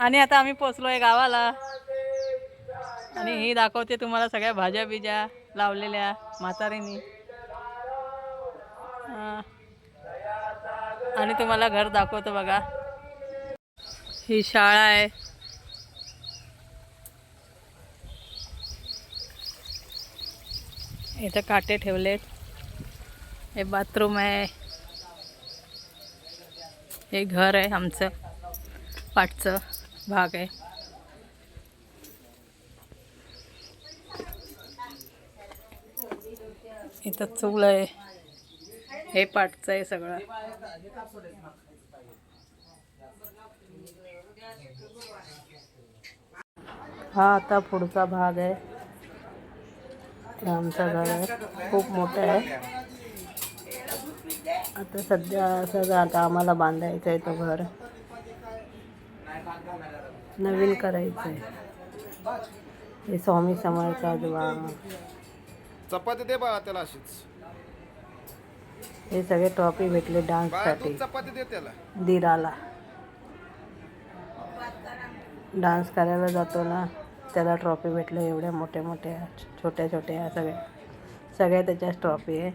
आणि आता आम्ही पोचलोय गावाला. आणि ही दाखवते तुम्हाला सगळ्या भाज्या बिज्या लावलेल्या म्हातारीनी. आणि तुम्हाला घर दाखवतो बघा. ही शाळा आहे. इथं काटे ठेवलेत. हे बाथरूम आहे. हे घर आहे आमचं पाठचं. भाग आहे. इथं चूल आहे. हे पाठचं आहे सगळं. हा आता पुढचा भाग आहे. आमचा आमचं घर आहे. खूप मोठं आहे. आता सध्या असं आता आम्हाला बांधायचं आहे तो घर. नवीन करायचं आहे हे स्वामी समर्थ आजोबा चपाती दे बा त्याला अशीच. हे सगळे ट्रॉफी भेटले डान्ससाठी चपाती दे त्याला. दिराला. डान्स करायला जातो ना त्याला ट्रॉफी भेटले एवढ्या मोठ्या मोठ्या छोट्या छोट्या सगळ्या. सगळ्या त्याच्याच ट्रॉफी आहे.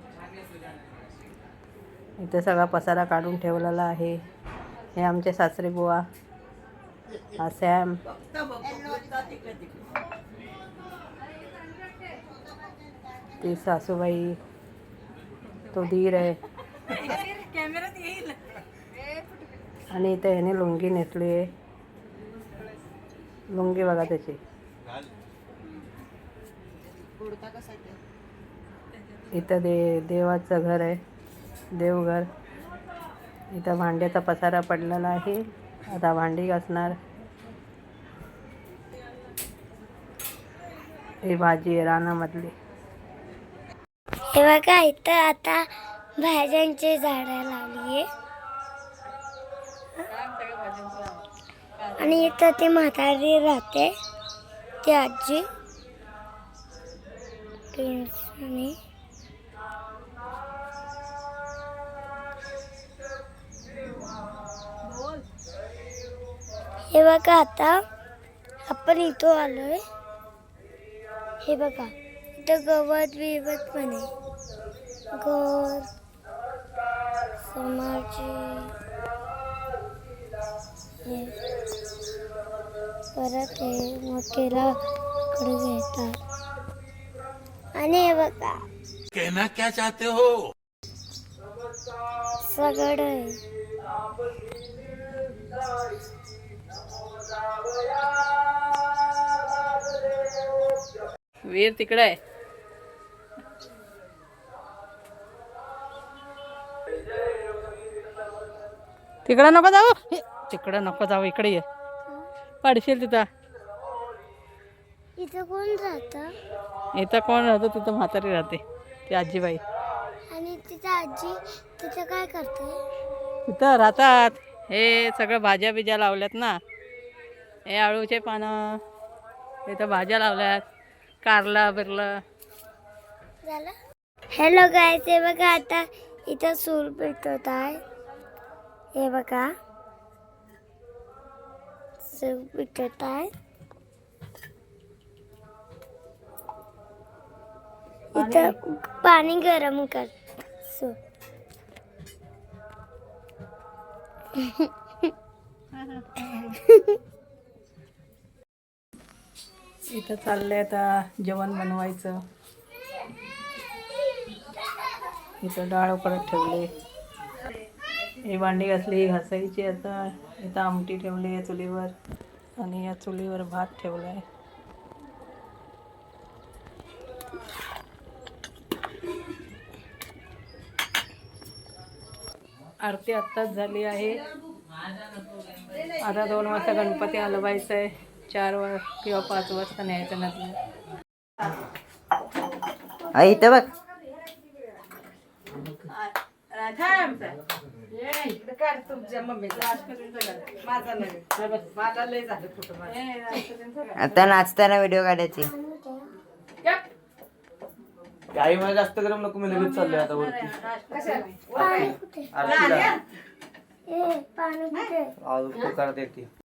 इथे सगळा पसारा काढून ठेवलेला आहे. हे आमचे सासरे बुवा. सॅम ती सासूबाई तो धीर आहे. आणि इथे ह्याने लुंगी नेसली आहे. लुंगी बघा त्याची. इथं दे देवाचं घर आहे. देवघर. इथं भांड्याचा पसारा पडलेला आहे. आता भांडी घासणार. ही भाजी आहे रानामधली. हे बघा इथं आता भाज्यांची झाडं लावली आहे आणि इथं ती म्हातारी राहते ती आजी. आणि हे बघा आता आपण इथं आलोय. हे बघा इथं गवत बिवत पण आहे घर समाजी परत हे मोठेला कडे घेतात. आणि हे बघा. कहना क्या चाहते हो? सगळं आहे. वीर तिकडे आहे. तिकडं नको जाऊ. हे, तिकडं नको जाऊ इकडे ये. पडशील तिथं. इथं कोण राहतं? इथं कोण राहतं? तिथं म्हातारी राहते ती आजीबाई. आणि तिथं आजी तिथं काय करते? तिथं राहतात. हे सगळं भाज्या बिज्या लावल्यात ना. हे आळूचे पानं. इथं भाज्या लावल्यात. कारला बिरला. झालं? हॅलो गाय हे बघा आता इथं सूर पेटवत आहे. हे बघा. सूर पेटवत आहे. इथं पाणी गरम कर. सूर. इथं चाललंय आता जेवण बनवायचं. इथं डाळ परत ठेवले. ही भांडी घासली ही घासायची आता. इथं आमटी ठेवली आहे चुलीवर आणि या चुलीवर भात ठेवला आहे आरती आत्ताच झाली आहे. आता दोन वाजता गणपती हलवायचा आहे चार वा किंवा पाच वाजता न्यायचं नसलं. आई इथं बघ. आता नाचताना व्हिडिओ काढायची. काही मला जास्त गरम नको मी लगेच चाललोय आता वरती. पाणी आज